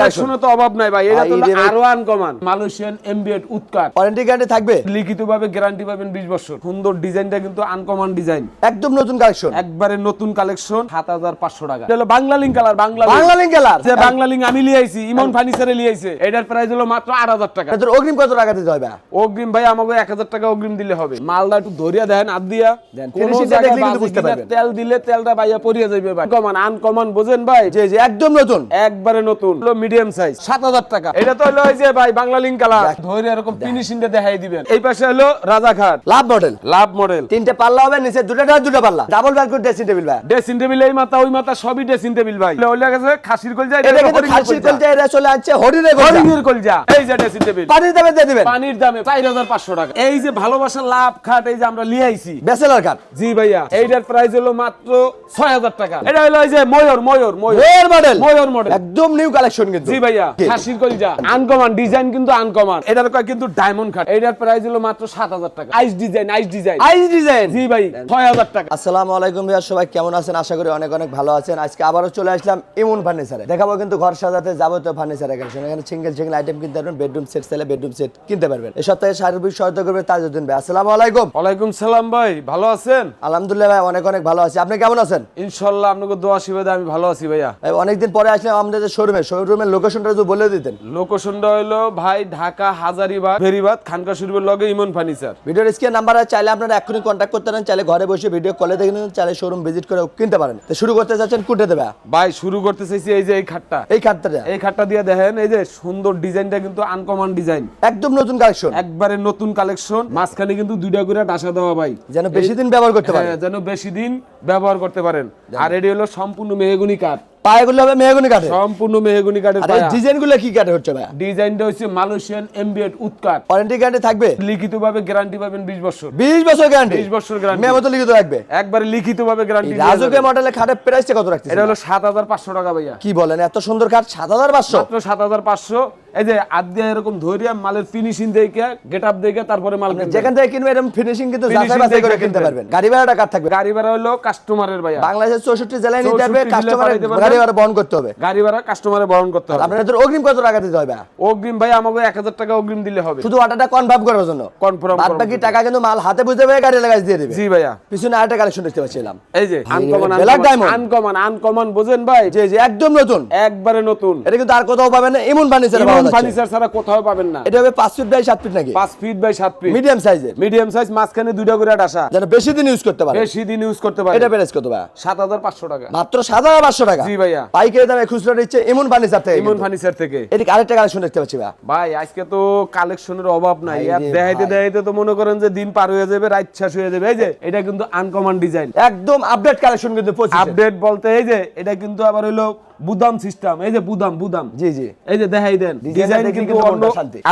কালেকশনে তো অভাব নাই ভাই এটা তো। আরও আনকমন। মালয়েশিয়ান এমবিএড উৎকাট। ওয়ারেন্টি গ্যারান্টি থাকবে? গ্যারান্টি পাবেন 20 বছর। সুন্দর ডিজাইনটা কিন্তু আনকমন ডিজাইন। একদম নতুন কালেকশন একবারে নতুন কালেকশন 7500 টাকা। এটা হলো Bangla link colour Bangla Bangla link colour. যে বাংলা লিঙ্ক আমি লিয়াইছি ইমন ফার্নিচারে লিয়াইছে এটার প্রাইস হলো মাত্র 8000 টাকা। অগ্রিম কত টাকা দিতে হবে অগ্রিম ভাই আমাকে 1000 টাকা অগ্রিম দিলে হবে। মালটা একটু ধরিয়া দেন আর দিয়া। দেন। তেল দিলে তেলটা বাইয়া পড়িয়া যাবে ভাই। কমান আনকমন বোঝেন ভাই? জি একদম নতুন। একবারে নতুন। Medium size. সাত হাজার টাকা। এটা তো হলো ওই যে ভাই বাংলা লিঙ্ক কালার ধরে এরকম ফিনিশিংটা দেখাই দিবেন। এই পাশে হলো Rajaghat. Love model love model তিনটে পাল্লা হবে নিচে দুটো ডাল দুটো পাল্লা। ডাবল ব্যাগ করে ড্রেসিং টেবিল ভাই। ড্রেসিং টেবিল এই মাথা ওই মাথা সবই ড্রেসিং টেবিল ভাই। ওই গেছে খাসির কলজা এটা কিন্তু খাসির কলজা। এরা চলে আসছে হরিণের কলজা। হরিণের কলজা। এই যে ড্রেসিং টেবিল পানির দামে দিয়ে দিবেন। পানির দামে চার হাজার পাঁচশো টাকা। এই যে ভালোবাসার লাভ খাট এই যে আমরা লিয়ে আইছি। ব্যাচেলার কার্ড জি ভাইয়া এইটার প্রাইস হলো মাত্র ছয় হাজার টাকা। এটা হলো এই যে ময়ূর ময়ূর ময়ূর। মডেল ময়ূর মডেল একদম নিউ কালেকশন কিন্তু। জি ভাইয়া খাসির কলিজা। আনকমন ডিজাইন কিন্তু আনকমন। এটার কয় কিন্তু ডায়মন্ড খাট এটার প্রাইস হলো মাত্র সাত হাজার টাকা। Ice design ice design ice design জি ভাই ছয় হাজার টাকা। আসসালামু আলাইকুম ভাইয়া সবাই কেমন আছেন? আশা করি অনেক অনেক ভালো আছেন। আজকে আবারও চলে আসলাম ইমন ফার্নিচারে দেখাবো কিন্তু ঘর সাজাতে যাবতীয় ফার্নিচার এখানে এখানে সিঙ্গেল সিঙ্গেল আইটেম কিনতে পারবেন বেডরুম সেট চাইলে বেডরুম সেট কিনতে পারবেন। এই সপ্তাহে সার্ভিস সহায়তা করবে তাজউদ্দিন ভাই। আসসালামু আলাইকুম। ওয়ালাইকুম সালাম ভাই ভালো আছেন? আলহামদুলিল্লাহ ভাই অনেক অনেক ভালো আছি। আপনি কেমন আছেন? ইনশাল্লাহ আপনাকে দোয়া শিবাদে আমি ভালো আছি ভাইয়া। অনেকদিন পরে আসলাম আমাদের শোরুমে শোরুমের লোকেশনটা যদি বলে দিতেন। লোকেশনটা হলো ভাই ঢাকা হাজারিবাগ ফেরিবাদ খানকা শরীফের লগে ইমন ফার্নিচার। ভিডিওর স্ক্রিন নাম্বার চাইলে আপনারা এখনই কন্ট্যাক্ট করতে পারেন চাইলে ঘরে বসে ভিডিও কলে দেখে নিন চাইলে শোরুম ভিজিট করে কিনতে পারেন। তো শুরু করতে যাচ্ছেন কুটে দেবে? ভাই শুরু করতে চাইছি এই যে এই খাটটা। এই খাটটা এই খাটটা দিয়ে দেখেন এই যে সুন্দর ডিজাইনটা কিন্তু আনকমন ডিজাইন একদম নতুন কালেকশন একবারে নতুন কালেকশন মাঝখানে কিন্তু দুইটা করে ডাসা দেওয়া ভাই। যেন বেশি দিন ব্যবহার করতে পারেন। হ্যাঁ, যেন বেশি দিন ব্যবহার করতে পারেন। আর এটি হলো সম্পূর্ণ মেহগুনি কাঠ। পায়েগুলো হবে মেহগুনি কাঠে সম্পূর্ণ মেহগুনি কাঠের আর এই ডিজাইনগুলো কি কাঠে হচ্ছে ভাই ডিজাইনটা হচ্ছে মালয়েশিয়ান এমবিএড উৎকাট। ওয়ারেন্টি গ্যারান্টি থাকবে? লিখিত ভাবে গ্যারান্টি পাবেন 20 বছর। বিশ বছর গ্যারান্টি 20 বছর গ্যারান্টি মেমো লিখিত থাকবে? একবারে লিখিত ভাবে গ্যারান্টি রাজুকে মডেলে খাটের প্রাইসটা কত রাখতেছে এটা হলো 7500 টাকা ভাইয়া। কি বলেন এত সুন্দর খাট সাত হাজার পাঁচশো? মাত্র 7500 এই যে আদ্যা এরকম ধরিয়া মালের ফিনিশিং দেখে গেটআপ দেখে তারপরে মাল। যেখান থেকে কিনবে এরকম ফিনিশিং কিন্তু যাচাই বাছাই করে কিনতে পারবেন। গাড়ি ভাড়াটা কার থাকবে? গাড়ি ভাড়া হলো কাস্টমারের ভাইয়া। বাংলাদেশের চৌষট্টি জেলায় নিতে হবে 64 কাস্টমারের গাড়ি ভাড়া বহন করতে হবে। গাড়ি ভাড়া কাস্টমারে বহন করতে হবে। আপনাদের অগ্রিম কত টাকা দিতে হবে অগ্রিম ভাই আমাকে 1000 টাকা অগ্রিম দিলে হবে। শুধু অর্ডারটা কনফার্ম করার জন্য। কনফার্ম বাদ বাকি টাকা কিন্তু মাল হাতে বুঝতে পেরে গাড়ি লাগাই দিয়ে দিবে। জি ভাইয়া। পিছনে আরেকটা কালেকশন দেখতে পাচ্ছিলাম। এই যে uncommon Black diamond। Uncommon uncommon বুঝেন ভাই? জি জি একদম নতুন। একবারে নতুন। এটা কিন্তু আর কোথাও পাবেন না এমন যাচ্ছে ফার্নিচার ছাড়া কোথাও পাবেন না। এটা হবে ফিট বাই ফিট নাকি? 5 ফিট বাই 7 ফিট মিডিয়াম সাইজের মিডিয়াম সাইজ মাঝখানে দুইটা করে ডাসা যেন বেশি দিন ইউজ করতে পারে। বেশি দিন ইউজ করতে পারে। এটা প্রাইস কত ভাই 7500 টাকা। মাত্র সাত হাজার পাঁচশো টাকা? জি ভাইয়া। পাইকারি দামে খুচরা দিচ্ছে এমন ফার্নিচার থেকে ইমন ফার্নিচার থেকে। এদিকে আরেকটা কালেকশন দেখতে পাচ্ছি ভাই ভাই আজকে তো কালেকশনের অভাব নাই। আর দেখাইতে দেখাইতে তো মনে করেন যে দিন পার হয়ে যাবে রাত শেষ হয়ে যাবে। এই যে এটা কিন্তু আনকমন ডিজাইন একদম আপডেট কালেকশন কিন্তু আপডেট বলতে এই যে এটা কিন্তু আবার হইল বুদাম সিস্টেম এই যে বুদাম বুদাম। জি জি। এই যে দেখাই দেন ডিজাইন কিন্তু।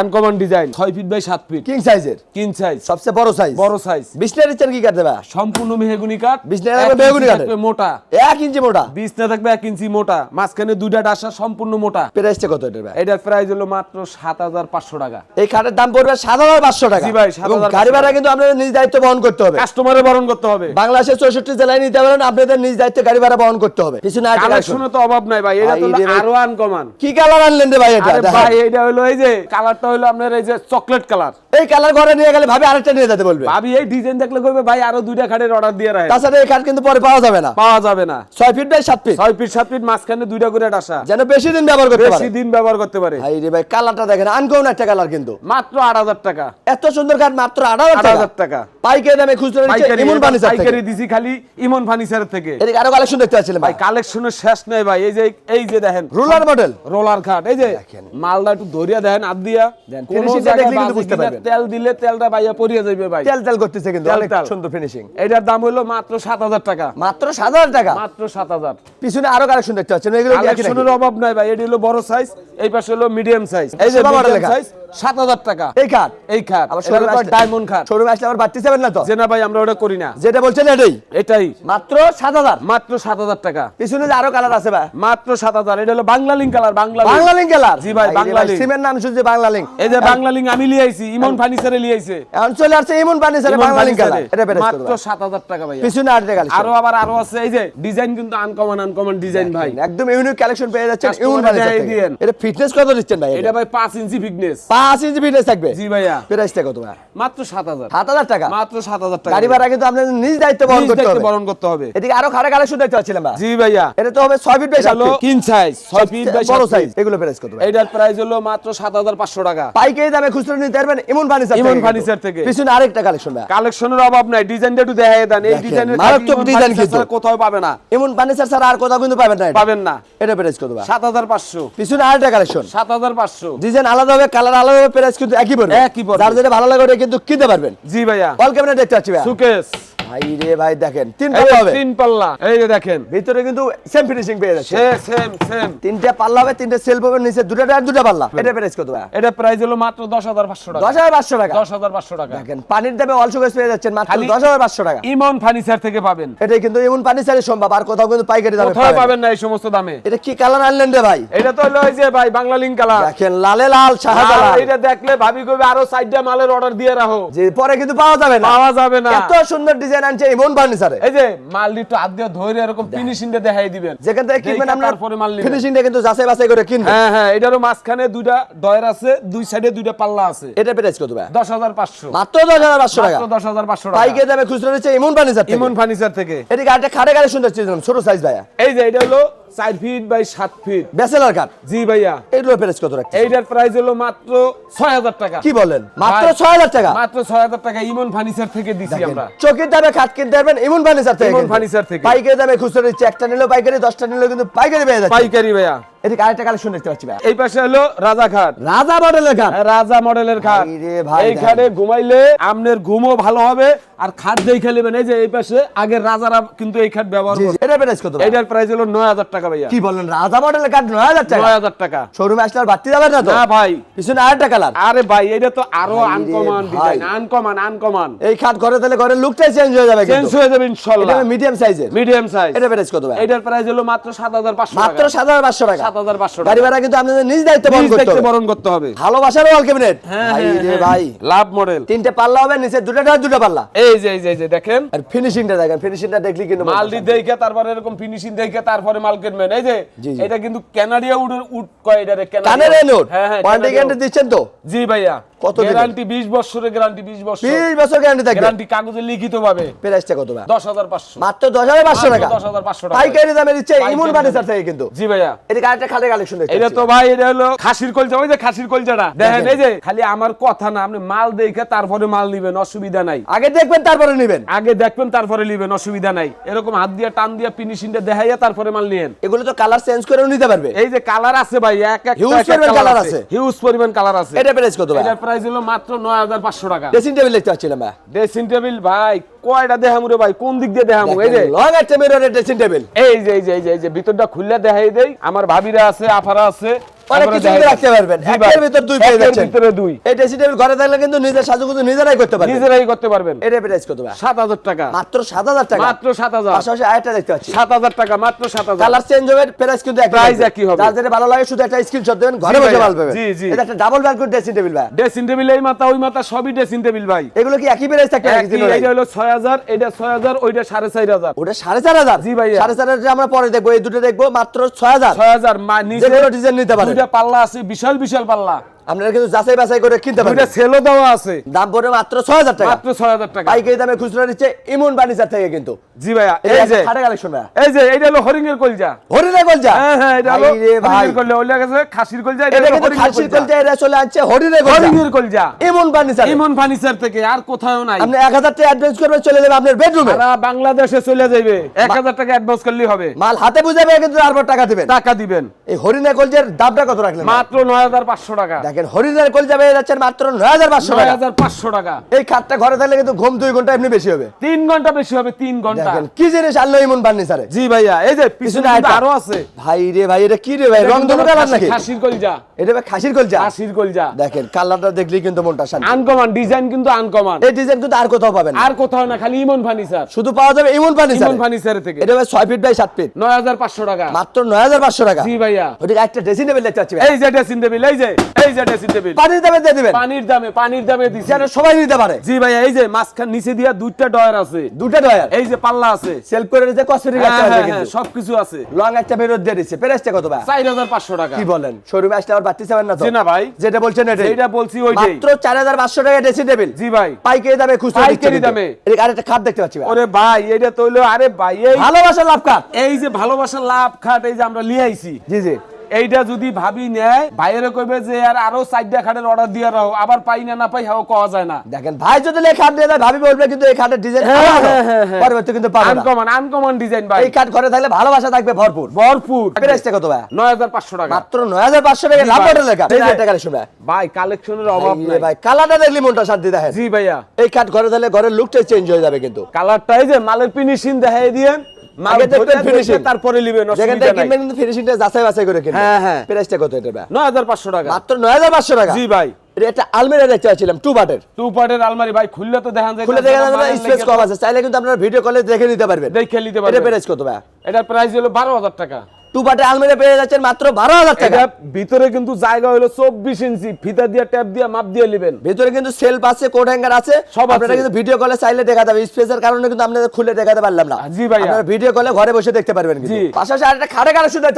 Uncommon design 6 feet by 7 feet king সাইজের কিং সাইজ সবচেয়ে বড় সাইজ বড় সাইজ বিছনা দিচ্ছেন কি কাটতে ভাই সম্পূর্ণ মেহগুনি কাঠ। বিছনার আবার মেহগনি ইঞ্চি মোটা। এক ইঞ্চি মোটা? বিছনা থাকবে এক ইঞ্চি মোটা। মাঝখানে দুইটা ডাসা সম্পূর্ণ মোটা। প্রাইসটা কত এটা ভাই? এটার প্রাইস হলো মাত্র সাত হাজার পাঁচশো টাকা। এই খাটের দাম পড়বে সাত হাজার পাঁচশো টাকা। জি ভাই, 7,500 গাড়ি ভাড়া কিন্তু আপনাদের নিজ দায়িত্ব বহন করতে হবে। কাস্টমারে বরণ করতে হবে। বাংলাদেশের চৌষট্টি জেলায় নিতে পারেন আপনাদের নিজ দায়িত্বে গাড়ি ভাড়া বহন করতে হবে। আরেকটা collection। কালেকশনে তো অভাব নাই ভাই এটা তো। আরও আনকমন। কি কালার আনলেন রে ভাই এটা? ভাই এটা হলো এই যে কালারটা হলো আপনার এই যে চকলেট কালার এই কালার ঘরে নিয়ে গেলে ভাবি আরেকটা নিয়ে যেতে বলবে। ভাবি এই ডিজাইন দেখলে কইবে ভাই আরও দুইটা খাটের অর্ডার দিয়ে রাখে তাছাড়া এই কাঠ কিন্তু পরে পাওয়া যাবে না। পাওয়া যাবে না। ছয় ফিট বাই সাত ফিট ছয় ফিট সাত ফিট মাঝখানে দুইটা করে ডাসা। যেন বেশি দিন ব্যবহার করতে বেশি দিন ব্যবহার করতে পারে। ভাই রে ভাই কালারটা দেখেন আনকমন একটা কালার কিন্তু। মাত্র আট হাজার টাকা। এত সুন্দর কাঠ মাত্র আট আট হাজার হাজার টাকা। পাইকারি দামে খুচরা নিচ্ছে ইমন ফার্নিচার থেকে। পাইকারি দিছি খালি ইমন ফার্নিচারের থেকে। এদিকে আরও কালেকশন দেখতে পাচ্ছিলাম ভাই কালেকশনের শেষ নেই ভাই। এই যে এই যে দেখেন রোলার মডেল রোলার খাট এই যে। মালটা একটু ধরিয়া দেখেন আর দিয়া। কোনো। তেল দিলে তেলটা বাইয়া পড়িয়া যাবে ভাই। তেল তেল করতেছে কিন্তু অনেক সুন্দর ফিনিশিং এটার দাম হলো মাত্র সাত হাজার টাকা। মাত্র সাত হাজার টাকা? মাত্র সাত হাজার। পিছনে আরও কালেকশন দেখতে পাচ্ছেন এগুলো কালেকশনের অভাব নাই ভাই এটি হলো বড় সাইজ এই পাশে হলো মিডিয়াম সাইজ এই যে মিডিয়াম সাইজ সাত হাজার টাকা। এই খাট। এই খাট। আবার শোরুমে ডায়মন্ড খাট। শোরুমে আসলে আবার বাড়তি যাবেন না তো? যে না ভাই আমরা ওটা করি না। যেটা বলছেন এটাই? এটাই। মাত্র সাত হাজার? মাত্র সাত হাজার টাকা। পিছনে যে আরও কালার আছে ভাই। মাত্র সাত হাজার। এটা হলো Bangla link colour Bangla Bangla link colour জি ভাই, বাংলা link। সিমের নাম শুনছি বাংলা লিঙ্ক এই যে বাংলা লিঙ্ক আমি লিয়ে আইছি ইমন ফার্নিচারে লিয়ে এখন চলে আসছে ইমন ইমন বাংলা লিঙ্ক কালার এটা পেরেছ মাত্র সাত হাজার টাকা ভাই পিছনে আট টাকা আরও আবার আরও আছে এই যে ডিজাইন কিন্তু আনকমন আনকমন ডিজাইন ভাই। একদম ইউনিক কালেকশন পেয়ে যাচ্ছেন ইমন দিয়েন। এটা ফিটনেস কত দিচ্ছেন ভাই এটা ভাই পাঁচ ইঞ্চি ফিটনেস থাকবে। জি ভাইয়া। প্রাইসটা কত ভাই? মাত্র সাত হাজার। সাত হাজার টাকা? মাত্র সাত হাজার টাকা। গাড়ি ভাড়া কিন্তু আপনাদের নিজ দায়িত্ব বহন করতে হবে। বরণ করতে হবে। এদিকে আরও খারাপ কালেকশন দেখতে পাচ্ছিলাম জি ভাইয়া। এটা তো হবে ছয় ফিট বাই সাত হলো ফিট কিং সাইজ ছয় ফিট বাই বড় সাইজ এগুলো প্রাইস কত ভাই? এইটার প্রাইস হলো মাত্র সাত হাজার পাঁচশো টাকা। পাইকারি দামে খুচরো নিতে পারবেন ফার্নিচার ফার্নিচার থেকে। পিছনে আরেকটা কালেকশন ভাই। কালেকশনের অভাব নাই। ডিজাইনটা একটু দেখাই দেন। এই ডিজাইনের মারাত্মক design কিন্তু। কোথাও পাবে না। ইমন ফার্নিচার ছাড়া আর কোথাও কিন্তু পাবেন না পাবেন না। এটা প্রাইস কত ভাই? সাত হাজার পাঁচশো। পিছনে আরেকটা কালেকশন সাত হাজার পাঁচশো। ডিজাইন আলাদা হবে কালার প্রাইস কিন্তু একই পড়বে। একই পড়বে। যার যেটা ভালো লাগে ওটা কিন্তু কিনতে পারবেন। জি ভাইয়া। অল ক্যামেরা দেখতে পাচ্ছি ভাইয়া। সুকেস ভাই রে ভাই দেখেন তিন পাল্লা হবে। তিন পাল্লা এই যে দেখেন। ভিতরে কিন্তু সেম ফিনিশিং পেয়ে যাচ্ছে। সেম সেম তিনটা পাল্লা হবে তিনটে সেলফ হবে নিচে দুটো দুটো পাল্লা। এটা প্রাইস কত ভাই? এটা প্রাইস হলো মাত্র দশ হাজার পাঁচশো টাকা। দশ হাজার পাঁচশো টাকা। দশ হাজার পাঁচশো টাকা। দেখেন পানির দামে পেয়ে যাচ্ছেন মাত্র খালি- দশ হাজার পাঁচশো টাকা। ইমন ফার্নিচার থেকে পাবেন। এটাই কিন্তু পানি সম্ভব আর কোথাও কিন্তু পাইকারি দামে কোথাও পাবেন না। এই সমস্ত দামে। এটা কি কালার আনলেন রে ভাই? এটা তো হলো ওই যে ভাই বাংলা লিঙ্ক কালার দেখেন লালে লাল শাহজালাল। এটা দেখলে ভাবি কবে আরও সাইডটা মালের অর্ডার দিয়ে রাখো। যে পরে কিন্তু পাওয়া যাবে না। পাওয়া যাবে না। এত সুন্দর ডিজাইন আনছে এমন ফার্নিচারে এই যে মাল একটু হাত দিয়ে ধরে এরকম ফিনিশিং দেখাই দিবেন। যেখান থেকে কিনবেন আপনার তারপরে মাল নিবেন। ফিনিশিংটা কিন্তু যাচাই বাছাই করে কিনবেন। হ্যাঁ হ্যাঁ এটারও মাঝখানে দুইটা ডয়ার আছে দুই সাইডে দুইটা পাল্লা আছে। এটা প্রাইস কত ভাই? দশ হাজার পাঁচশো। মাত্র দশ হাজার পাঁচশো টাকা। মাত্র দশ হাজার পাঁচশো টাকা। পাইকারি দামে খুচরো নিচ্ছে এমন ফার্নিচার ইমন ফার্নিচার থেকে। এদিকে আরেকটা খাটে গাড়ি সুন্দর চেয়েছিলাম ছোট সাইজ ভাইয়া। এই যে এটা হলো চার ফিট বাই সাত ফিট ব্যাচেলার কাঠ জি ভাইয়া। এগুলো প্রাইস কত রাখছে এইটার প্রাইস হলো মাত্র ছয় হাজার টাকা। কি বলেন? মাত্র ভাই, ছয় হাজার টাকা? মাত্র ছয় হাজার টাকা ইমন ফার্নিচার থেকে দিছি আমরা। চোখের দামে খাট কিনতে পারবেন এমন ফার্নিচার থেকে ইমন। ফার্নিচার থেকে। পাইকারি দামে খুচরা নিচ্ছে একটা নিলেও পাইকারি দশটা নিলেও কিন্তু পাইকারি পেয়ে যাচ্ছে পাইকারি ভাইয়া এদিকে আরেকটা কালেকশন দেখতে পাচ্ছি ভাই। এই পাশে হলো রাজা খাট রাজা মডেলের খাট রাজা মডেলের খাট ভাই, এইখানে ঘুমাইলে আমনের ঘুমও ভালো হবে আর খাট দেখে নেবেন। এই যে এই পাশে আগের রাজারা কিন্তু এই খাট ব্যবহার করে এটা প্রাইস কত এটার প্রাইস হলো নয় হাজার টাকা ভাইয়া। কি বলেন রাজা মডেলের নয় হাজার টাকা? নয় হাজার টাকা। শোরুমে আসলে আর বাড়তি যাবে না তো? না ভাই। পিছনে আরেকটা কালার আরে ভাই এটা তো আরও আনকমন। ডিজাইন আনকমন আনকমন এই খাট ঘরে তাহলে ঘরের লুকটাই চেঞ্জ হয়ে যাবে চেঞ্জ হয়ে যাবে ইনশাআল্লাহ এটা মিডিয়াম সাইজের মিডিয়াম সাইজ এটা প্রাইস কত ভাই? এটার প্রাইস হলো মাত্র সাত হাজার পাঁচশো মাত্র টাকা। সাত হাজার পাঁচশো টাকা। সাত হাজার পাঁচশো গাড়ি ভাড়া কিন্তু আপনাদের নিজ দায়িত্ব বহন করতে হবে। বরণ করতে হবে। ভালোবাসার ওয়াল ক্যাবিনেট হ্যাঁ, ভাই হ্যাঁ, রে হ্যাঁ, ভাই। লাভ মডেল তিনটে পাল্লা হবে নিচে দুটো পাল্লা। এই যে এই যে এই যে দেখেন। আর ফিনিশিংটা দেখেন ফিনিশিংটা দেখলি কিন্তু মাল দি দেখে তারপরে এরকম ফিনিশিং দেখে তারপরে মাল কিনবেন। এই যে। এটা কিন্তু ক্যানাডিয়া উডের উড কয় এটারে? হ্যাঁ হ্যাঁ। দিচ্ছেন তো? জি ভাইয়া। কত গ্যারান্টি 20 বছরের গ্যারান্টি 20 বছর। 20 বছর গ্যারান্টি থাকবে। গ্যারান্টি কাগজে লিখিত ভাবে প্রাইসটা কত ভাই? 10500 মাত্র দশ হাজার পাঁচশো টাকা। দশ হাজার পাঁচশো টাকা। পাইকারি দামে দিচ্ছে দামে। ফার্নিচার থেকে কিন্তু। জি ভাইয়া। খাটে কালেকশন দেখতে এটা তো ভাই এটা হলো খাসির কলজা। ওই যে খাসির কলজাটা। দেখেন। এই যে খালি আমার কথা না আপনি মাল দেখে তারপরে মাল নিবেন অসুবিধা নাই। আগে দেখবেন তারপরে নেবেন। আগে দেখবেন তারপরে নিবেন অসুবিধা নাই। এরকম হাত দিয়ে টান দিয়ে ফিনিশিংটা দেখাইয়া তারপরে মাল নিয়েন। এগুলো তো কালার চেঞ্জ করেও নিতে পারবে। এই যে কালার আছে ভাই এক এক পরিমাণ colour আছে। হিউজ পরিমাণ কালার আছে। এটা প্রাইস কত ভাই? এটার প্রাইস হলো মাত্র 9500 টাকা। ড্রেসিং টেবিল দেখতে পাচ্ছিলাম ভাই। ড্রেসিং টেবিল ভাই কয়টা দেখামু রে ভাই? কোন দিক দিয়ে দেখামু? এই যে লং একটা ড্রেসিং টেবিল এই যে এই যে এই যে ভিতরটা খুললে দেখাই দেই। আমার ভাবিরা আছে আফারা আছে। অনেক কিছু দেখাই কিন্তু দেই। রাখতে পারবেন। একের ভিতর দুই পেয়ে যাচ্ছেন। ভিতরে দুই। এই ড্রেসিং টেবিল ঘরে থাকলে কিন্তু নিজের সাজুগুজু নিজেরাই করতে পারবেন। নিজেরাই করতে পারবেন। এটা প্রাইস কত ভাই? সাত হাজার টাকা। মাত্র সাত হাজার টাকা। মাত্র সাত হাজার। পাশাপাশি আরেকটা দেখতে পাচ্ছি। সাত হাজার টাকা মাত্র সাত হাজার। কালার চেঞ্জ হবে প্রাইস কিন্তু একই Price একই হবে। যার ভালো লাগে শুধু একটা স্ক্রিনশট দেবেন ঘরে বসে ভাইয়া, জি, জি। এটা একটা ডাবল ব্যালকনি ড্রেসিং টেবিল ভাই। ড্রেসিং টেবিল এই মাথা ওই মাথা সবই ড্রেসিং টেবিল ভাই। এগুলো কি একই প্রাইস থাকে একই, তিনোটাই? হলো ছয় হাজার এটা ছয় হাজার ওইটা সাড়ে চার হাজার। ওটা সাড়ে চার হাজার? জি ভাইয়া। সাড়ে হাজার আমরা পরে দেখব এই দুটো দেখব মাত্র ছয় হাজার। ছয় হাজার মা- নিচে ডিজাইন নিতে পারেন। দুইটা পাল্লা আছে বিশাল বিশাল পাল্লা। আপনারা কিন্তু যাচাই বাছাই করে কিনতে পারবেন। সেলও দেওয়া আছে। দাম পড়বে মাত্র ছয় হাজার টাকা। মাত্র ছয় হাজার টাকা। পাইকারি দামে খুচরা নিচ্ছে ইমন বার্নিচার থেকে কিন্তু। জি ভাইয়া এই যে খাটে কালেকশন ভাই এই যে এইটা হলো হরিণের কলজা। হরিণে কলজা? হ্যাঁ হ্যাঁ এটা হলো ভাই। কলজা ওইটা গেছে খাসির কলজা এটা এটা কিন্তু খাসির কলজা। এরা চলে আনছে হরিণে কলজা। হরিণের কলজা। ইমন বার্নিচার ইমন ফার্নিচার থেকে আর কোথাও নাই। আপনি এক হাজার টাকা অ্যাডভান্স করবেন চলে যাবে আপনার বেডরুমে সারা বাংলাদেশে চলে যাবে এক হাজার টাকা অ্যাডভান্স করলেই হবে। মাল হাতে বুঝাবে কিন্তু তারপর টাকা দিবেন। টাকা দিবেন। এই হরিণে কলজের দামটা কত রাখলেন মাত্র নয় হাজার পাঁচশো টাকা। দেখেন কলজা পেয়ে যাচ্ছেন মাত্র নয় হাজার পাঁচশো নয় হাজার পাঁচশো টাকা। এই ঘরে থাকলে কিন্তু ঘুম দুই ঘণ্টা এমনি বেশি হবে। তিন ঘণ্টা বেশি হবে তিন ঘণ্টা। কি জিনিস ইমন ফার্নিচারে জি ভাইয়া এই যে পিছনে। আরও আছে। ভাই রে ভাই এটা কি রে ভাই? কালার নাকি? খাসির কলজা। এটা ভাই খাসির কলজা? খাসির কলজা। দেখেন কালারটা দেখলেই কিন্তু মনটা শান্তি। আনকমান ডিজাইন কিন্তু আনকমান। এই ডিজাইন কিন্তু আর কোথাও পাবেন আর কোথাও না খালি ইমন ফার্নিচার শুধু পাওয়া যাবে ইমন ফার্নিচার ইমন ফার্নিচার থেকে। এটা ভাই ছয় ফিট বাই সাত ফিট। নয় হাজার পাঁচশো টাকা। মাত্র নয় হাজার পাঁচশো টাকা। জি ভাইয়া। ওটা একটা ড্রেসিং টেবিল দেখতে পাচ্ছি এই যে ড্রেসিং টেবিল এই যে এই যে ড্রেসিং টেবিল পানির দামে দিয়ে দিবেন। পানির দামে পানির দামে দিছি। যেন সবাই নিতে পারে। জি ভাইয়া এই যে মাঝখান নিচে দিয়া দুইটা ডয়ার আছে। দুটা ডয়ার এই যে পাল্লা আছে। সেলফ করে দিতে কসমেটিক হ্যাঁ, আছে হ্যাঁ, কিন্তু হ্যাঁ, সবকিছু আছে। লং একটা ফেরত দিয়ে দিচ্ছে। প্রাইসটা কত ভাই? চার হাজার পাঁচশো টাকা। কি বলেন? শোরুমে আসলে আবার বাড়তি চাবেন না তো? জি না ভাই। যেটা বলছেন এটা এইটা বলছি ওইটাই। মাত্র চার হাজার পাঁচশো টাকা ড্রেসিং টেবিল জি ভাই। পাইকারি দামে খুচরা পাইকারি দামে। এদিকে আরেকটা খাট দেখতে পাচ্ছি ভাই। ওরে ভাই এটা আরে ভাই এই ভালোবাসার লাভ কাট এই যে ভালোবাসার লাভ খাট এই যে আমরা লিয়ে আইছি। জি জি। এইটা যদি ভাবি নেয় বাইরে কইবে যে আর আরও চারটা খাটের অর্ডার দিয়ে রাখো আবার পাই না না পাই হাও কওয়া যায় না। দেখেন ভাই যদি লে খাট দিয়ে দেয় ভাবি বলবে কিন্তু এই খাটের ডিজাইন হ্যাঁ, হ্যাঁ, হ্যাঁ। পরবর্তী কিন্তু পাবে আনকমন আনকমন ডিজাইন ভাই। এই খাট ঘরে থাকলে ভালোবাসা থাকবে ভরপুর। ভরপুর। প্রাইসটা কত ভাই নয় হাজার পাঁচশো টাকা। মাত্র নয় হাজার পাঁচশো টাকা। লাভ। মডেল লেখা। এই যে- টাকা শুনে। ভাই কালেকশনের অভাব নাই। ভাই কালারটা দেখলি মনটা শান্তি দেখেন। জি ভাইয়া। এই খাট ঘরে থাকলে ঘরের লুকটাই চেঞ্জ হয়ে যাবে কিন্তু। কালারটা এই যে মালের ফিনিশিং দেখাই দিয়েন। মাল আগে দেখবেন ধরে finishing। দেখে তারপরে নিবেন যেখান থেকে কিনবেন কিন্তু ফিনিশিংটা যাচাই বাছাই করে কিনবেন হ্যাঁ, হ্যাঁ। প্রাইসটা কত এটা নয় হাজার পাঁচশো টাকা। মাত্র নয় হাজার পাঁচশো টাকা? জি ভাই। এটা একটা আলমিরা দেখতে চাইছিলাম টু বাটের টু পার্টের আলমারি ভাই খুললে তো দেখান যায় খুলে দেখা যাবে স্পেস কম আছে। চাইলে কিন্তু আপনারা ভিডিও কলে দেখে নিতে পারবেন। দেখে নিতে এটা পারবেন। প্রাইস কত ভাই? এটার প্রাইস হলো বারো হাজার টাকা। টু আলমারি পেয়ে যাচ্ছেন মাত্র বারো হাজার টাকা। ভিতরে কিন্তু জায়গা হলো চব্বিশ ইঞ্চি। ফিতা দিয়ে ট্যাপ দিয়ে মাপ দিয়ে নেবেন। ভিতরে কিন্তু সেলফ আছে কোট হ্যাঙ্গার আছে। সব। আপনারা কিন্তু ভিডিও কলে চাইলে দেখাতে হবে স্পেসের কারণে কিন্তু আপনাদের খুলে দেখাতে পারলাম না। জি ভাই আপনারা ভিডিও কলে ঘরে বসে দেখতে পারবেন কিন্তু। পাশাপাশি আরেকটা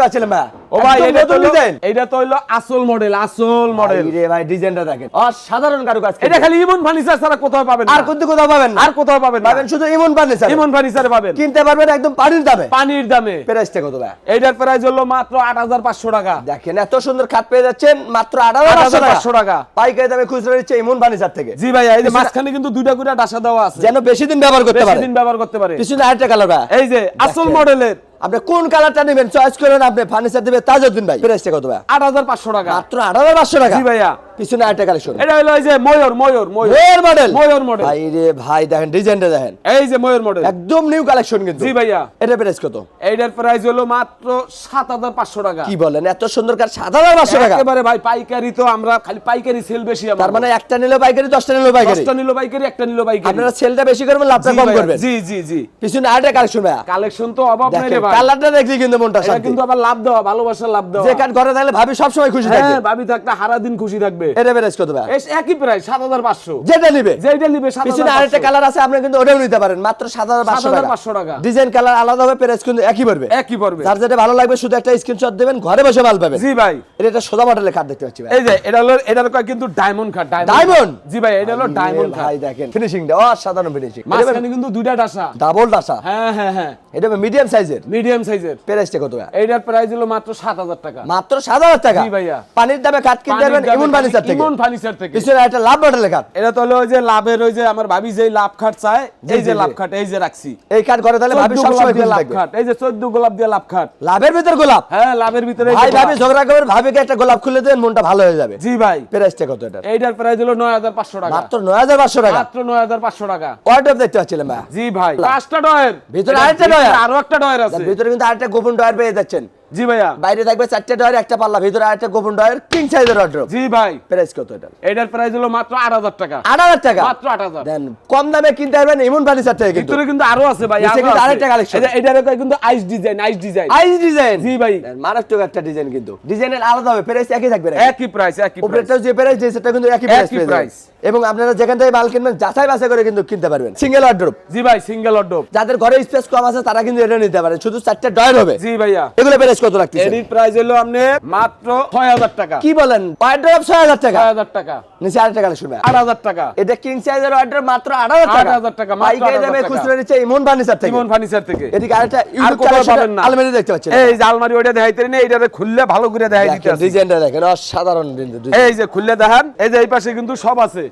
পাচ্ছিলাম ভাই ও ভাই এটা তো ডিজাইন এটা তো হলো আসল মডেল আসল মডেল রে ভাই ডিজাইনটা দেখেন। অসাধারণ কারুকাজ এটা খালি ইমন ফার্নিচার ছাড়া কোথাও পাবেন আর কিন্তু কোথাও পাবেন না। আর কোথাও পাবেন না। পাবেন শুধু ইমন ফার্নিচার ইমন ফার্নিচারে পাবেন। কিনতে পারবেন একদম পানির দামে। পানির দামে। প্রাইসটা কত ভাই? এইটার প্রাইস হলো মাত্র আট হাজার পাঁচশো টাকা। দেখেন এত সুন্দর খাট পেয়ে যাচ্ছেন মাত্র আট হাজার 8,500 টাকা। পাইকারি দামে খুচরা দিচ্ছে ইমন ফার্নিচার থেকে। জি ভাইয়া এই যে মাঝখানে কিন্তু দুইটা করে ডাসা দেওয়া আছে। যেন বেশি দিন ব্যবহার করতে বেশি পারে। দিন ব্যবহার করতে পারে। পিছনে আরেকটা কালার ভাই। এই যে আসল। মডেলের আপনি কোন কালারটা নেবেন? চয়েস করেন আপনি ফার্নিচার দিবে তাজউদ্দিন ভাই। প্রাইসটা কত ভাই? আট হাজার পাঁচশো টাকা। মাত্র আট হাজার পাঁচশো টাকা। জি ভাইয়া। পিছনে আরেকটা কালেকশন এটা হলো এই যে ময়ূর ময়ূর ময়ূর। ময়ূর মডেল ময়ূর মডেল ভাই রে ভাই দেখেন ডিজাইনটা দেখেন। এই যে ময়ূর মডেল একদম নিউ কালেকশন কিন্তু। জি ভাইয়া। এটা প্রাইস কত? এইটার প্রাইস হলো মাত্র সাত হাজার পাঁচশো টাকা। কি বলেন এত সুন্দর কার? সাত হাজার পাঁচশো টাকা। একেবারে ভাই পাইকারি তো আমরা খালি পাইকারি সেল বেশি আমার তার মানে একটা নিলে পাইকারি দশটা নিলে পাইকারি। নিলো পাইকারি একটা নিলো পাইকারি। আপনারা সেলটা বেশি করবেন লাভটা কম করবেন। জি জি জি। পিছনে আরেকটা কালেকশন ভাই কালেকশন তো অভাব নাই রে ভাই। কালারটা দেখলি কিন্তু মনটা শান্তি। কিন্তু আবার লাভ দেওয়া ভালোবাসার লাভ দেওয়া। যে কাঠ ঘরে থাকলে ভাবি সবসময় খুশি থাকবে। হ্যাঁ ভাবি থাকতে হারা দিন খুশি থাকবে। এটা প্রাইস কত ভাই? একই প্রাইস সাত হাজার পাঁচশো। যেটা নিবে? যেটা নিবে সাত পিছনে আরেকটা কালার আছে আপনি কিন্তু ওটাও নিতে পারেন মাত্র সাত হাজার পাঁচশো টাকা। 7,500 টাকা। ডিজাইন কালার আলাদা হবে প্রাইস কিন্তু একই পড়বে। একই পড়বে। যার যেটা ভালো লাগবে শুধু একটা স্ক্রিনশট দেবেন ঘরে বসে মাল পাবেন। জি ভাই। এটা সোজা দেখতে পাচ্ছি ভাই। এই যে এটা হলো এটার কিন্তু ডায়মন্ড কাট Diamond? জি ভাই এটা হলো ডায়মন্ড কাট ভাই দেখেন ফিনিশিংটা অসাধারণ ফিনিশিং মাঝখানে কিন্তু দুইটা ডাসা ডাবল ডাসা হ্যাঁ হ্যাঁ হ্যাঁ। এটা মিডিয়াম সাইজের মিডিয়াম সাইজের প্রাইসটা কত ভাই? এইটার প্রাইস হলো মাত্র সাত হাজার টাকা। মাত্র সাত হাজার টাকা। জি ভাইয়া। পানির দামে কাঠ কিনতে পারবেন ইমন ফার্নিচার থেকে। ইমন ফার্নিচার থেকে। পিছনে একটা লাভ কাঠ এটা তো হলো ওই যে লাভের ওই যে আমার ভাবি যে লাভ খাট চায় এই যে লাভ খাট এই যে রাখছি। এই কাঠ ঘরে তাহলে ভাবি 14 গোলাপ দিয়ে লাভ খাট এই যে চোদ্দ গোলাপ দিয়ে লাভ খাট। লাভের ভিতর গোলাপ? হ্যাঁ লাভের ভিতরে ভাই ভাবি। ঝগড়া ভাবিকে একটা গোলাপ খুলে দেন মনটা ভালো হয়ে যাবে। জি ভাই। প্রাইসটা কত এটা এইটার প্রাইস হলো নয় হাজার পাঁচশো টাকা। মাত্র নয় হাজার পাঁচশো টাকা। মাত্র নয় হাজার পাঁচশো টাকা। ওয়ার্ডরোব দেখতে পাচ্ছিলাম ভাই? জি ভাই। পাঁচটা ডয়ের। ভিতরে আরেকটা আরও একটা ডয়ের আছে। ভিতরে কিন্তু আরেকটা গোপন ডয়ার পেয়ে যাচ্ছেন। জি ভাইয়া। বাইরে থাকবে চারটে ডয়ার একটা পাল্লা ভিতরে আরেকটা গোপন ডয়ার কিং সাইজের ওয়ার্ডরোব জি ভাই। প্রাইস কত এটা এটার প্রাইস হলো মাত্র আট হাজার টাকা। আট হাজার টাকা? মাত্র আট হাজার। দেন কম দামে কিনতে পারবেন ইমন ফার্নিচার থেকে কিন্তু। ভিতরে কিন্তু আরও আছে ভাই কিন্তু আরেকটা যে এটার কিন্তু ice design ice design ice design জি ভাই। মারাত্মক একটা ডিজাইন কিন্তু। ডিজাইনের আলাদা হবে প্রাইস একই থাকবে? একই প্রাইস একই প্রাইস উপরেরটাও যে প্রাইস যে সেটা কিন্তু একই প্রাইস price। এবং আপনারা যেখান থেকে মাল কিনবেন যাচাই বাছাই করে কিন্তু কিনতে পারবেন। সিঙ্গেল ওয়ার্ড্রোব জি ভাই সিঙ্গেল অর্ডব যাদের ঘরে স্পেস কম আছে তারা কিন্তু এটা নিতে পারে। শুধু চারটে ডয়ার হবে। জি ভাইয়া। এগুলো প্রাইস কত রাখতেছেন? এটির প্রাইস হলো আপনি মাত্র ছয় হাজার টাকা। কি বলেন? ওয়ার্ড্রোব ছয় হাজার টাকা? ছয় হাজার টাকা। নিচে আরেকটা শুনবে আট হাজার টাকা। এটা কিং সাইজের ওয়ার্ড্রোব মাত্র আট হাজার টাকা। 8,000 টাকা, মাত্র পাইকারি 8,000 দামে টাকা। খুচরা নিচ্ছে ইমন ফার্নিচার থেকে। ইমন ফার্নিচার থেকে। এদিকে আরেকটা আর ইউনিক কোথাও পাবেন না। আলমারি দেখতে পাচ্ছেন। এই যে আলমারি ওইটা দেখাইতে নেই এইটাতে খুললে ভালো করে দেখাই দিতে আছে। ডিজাইনটা দেখেন অসাধারণ design। এই যে খুললে দেখান এই যে এই পাশে কিন্তু সব আছে।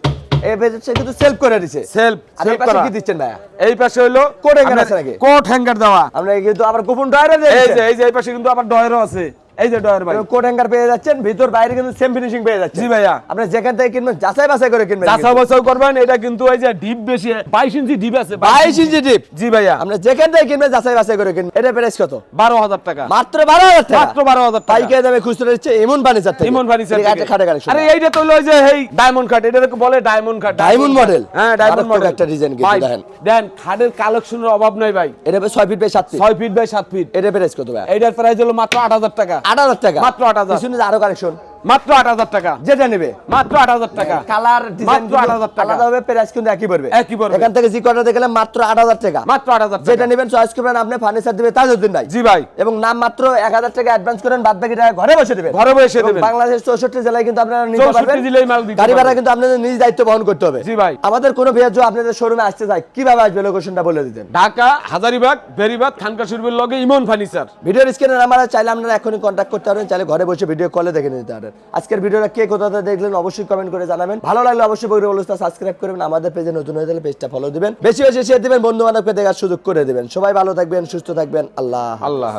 এই কিন্তু সেলফ করে দিছে। সেলফ আর এই পাশে কি দিচ্ছেন ভাইয়া? এই পাশে হলো কোট হ্যাঙ্গার আছে নাকি? কোট হ্যাঙ্গার দেওয়া। আমরা কিন্তু আবার গোপন ডয়ারে এই যে এই যে এই পাশে কিন্তু আবার ডয়েরও আছে। এই যে ডয়ার ভাই। কোট হ্যাঙ্গার পেয়ে যাচ্ছেন ভিতর বাইরে কিন্তু সেম ফিনিশিং পেয়ে যাচ্ছেন। জি ভাইয়া। আপনি যেখান থেকে কিনবেন যাচাই বাছাই করে কিনবেন চাষা বাসাও করবেন এটা কিন্তু ওই যে ডিপ বেশি বাইশ ইঞ্চি ডিপ আছে বাইশ ইঞ্চি ডিপ জি ভাইয়া। আপনি যেখান থেকে কিনবেন যাচাই বাছাই করে কিনবেন। এটা প্রাইস কত? বারো হাজার টাকা। মাত্র বারো হাজার টাকা। মাত্র বারো হাজার টাকা। পাইকারি দামে খুচরা দিচ্ছে এমন ফার্নিচার থেকে। ফার্নিচার এটা খাটে কালেকশন। আরে এইটা তো হলো যে এই ডায়মন্ড কাট এটা বলে ডায়মন্ড কাট Diamond model? হ্যাঁ ডায়মন্ড মডেল একটা design কিন্তু দেখেন। দেন খাটের কালেকশনের অভাব নাই ভাই। এটা হবে ছয় ফিট বাই সাত ফিট ছয় ফিট বাই সাত ফিট এটা প্রাইস কত ভাই এইটার প্রাইস হলো মাত্র আট হাজার টাকা। আট হাজার টাকা। মাত্র আট হাজার। শুনে আরও কালেকশন মাত্র আট হাজার টাকা। যেটা নেবে। মাত্র আট হাজার টাকা। কালার ডিজাইন মাত্র 8,000 টাকা। আলাদা হবে প্রাইস কিন্তু একই পড়বে। একই পড়বে। এখান থেকে জি দেখলে মাত্র আট হাজার টাকা। মাত্র আট হাজার যেটা নেবেন চয়েস করবেন আপনি ফার্নিচার দিবে তাজউদ্দিন ভাই। জি ভাই। এবং নাম মাত্র এক হাজার টাকা অ্যাডভান্স করেন বাদ বাকি টাকা ঘরে বসে দেবেন। ঘরে বসে দেবেন। বাংলাদেশ চৌষট্টি জেলায় কিন্তু আপনারা নিতে পারবেন। জেলায় মাল দিতে গাড়ি ভাড়া কিন্তু আপনাদের নিজ দায়িত্ব বহন করতে হবে। জি ভাই। আমাদের কোনো ভিয়ার আপনাদের শোরুমে আসতে চায় কীভাবে আসবে লোকেশনটা বলে দিতেন? ঢাকা হাজারিবাগ বেরিবাগ খানকা শরীফের লগে ইমন ফার্নিচার ভিডিওর স্ক্রিনে আমরা চাইলে আপনারা এখনই কন্ট্যাক্ট করতে পারেন চাইলে ঘরে বসে ভিডিও কলে দেখে নিতে পারেন। আজকের ভিডিওটা কে কোথাতে দেখলেন অবশ্যই কমেন্ট করে জানাবেন। ভালো লাগলে অবশ্যই বই অবস্থা সাবস্ক্রাইব করবেন, আমাদের পেজে নতুন হয়ে গেলে পেজটা ফলো দিবেন। বেশি বেশি শেয়ার দিবেন বন্ধু বান্ধবকে দেখার সুযোগ করে দিবেন। সবাই ভালো থাকবেন, সুস্থ থাকবেন, আল্লাহ আল্লাহ